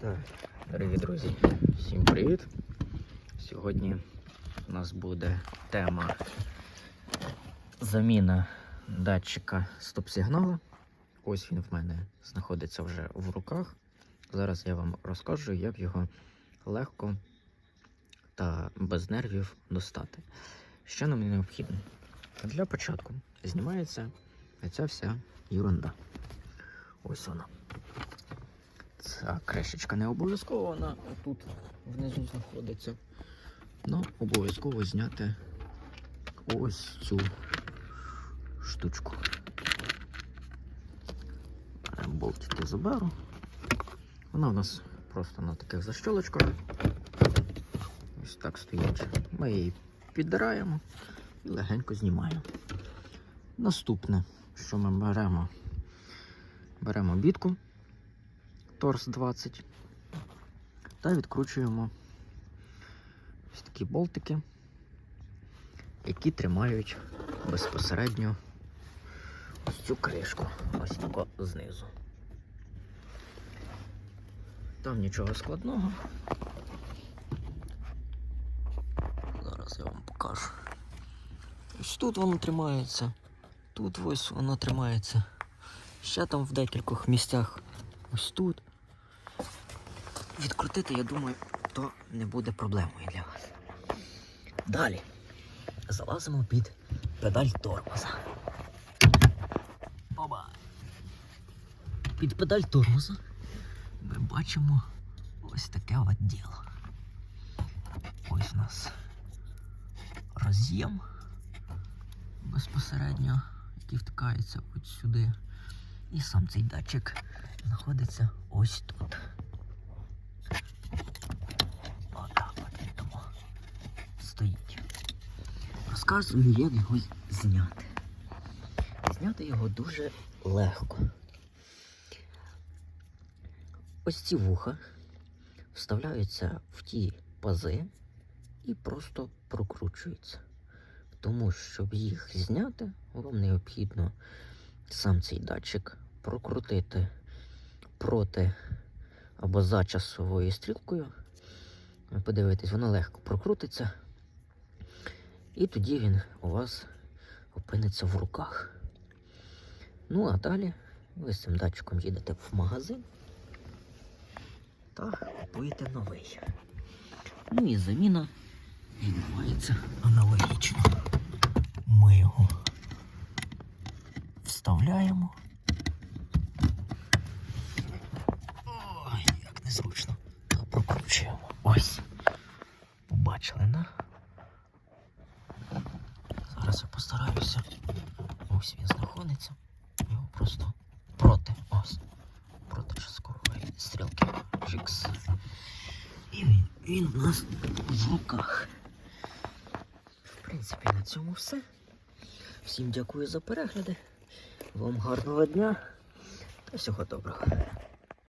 Так, дорогі друзі, всім привіт! Сьогодні у нас буде тема заміна датчика стоп-сигналу. Ось він в мене знаходиться вже в руках. Зараз я вам розкажу, як його легко та без нервів достати. Що нам необхідно? Для початку знімається ця вся ерунда. Ось вона. Ця кришечка не обов'язково, вона тут внизу знаходиться. Ну, обов'язково зняти ось цю штучку. Болтики заберу. Вона у нас просто на таких защолочках. Ось так стоїть. Ми її піддираємо і легенько знімаємо. Наступне, що ми беремо, беремо бітку. Торс 20. Та відкручуємо ось такі болтики, які тримають безпосередньо ось цю кришку, ось тако знизу. Там нічого складного. Зараз я вам покажу. Ось тут воно тримається, тут ось воно тримається. Ще там в декількох місцях ось тут. Відкрутити, я думаю, то не буде проблемою для вас. Далі залазимо під педаль тормоза. Оба. Під педаль тормоза ми бачимо ось таке от діло. Ось у нас роз'єм безпосередньо, який втикається от сюди. І сам цей датчик знаходиться ось тут. Отак от він тому стоїть. Розказую, як його зняти. Зняти його дуже легко. Ось ці вуха вставляються в ті пази і просто прокручуються. Тому, щоб їх зняти, вам необхідно сам цей датчик прокрутити проти або за часовою стрілкою. Ви Подивитесь, воно легко прокрутиться. І тоді він у вас опиниться в руках. Ну, а далі ви з цим датчиком їдете в магазин та купуєте новий. Ну і заміна відбувається аналогічно. Ми його вставляємо. Ой, як незручно. Прокручуємо. Ось. Побачили, на? Зараз я постараюся. Ось він знаходиться. Його просто проти. Ось. Проти часткової стрілки. Жікс. І він, він у нас в руках. В принципі, на цьому все. Всім дякую за перегляди. Вам гарного дня та всього доброго.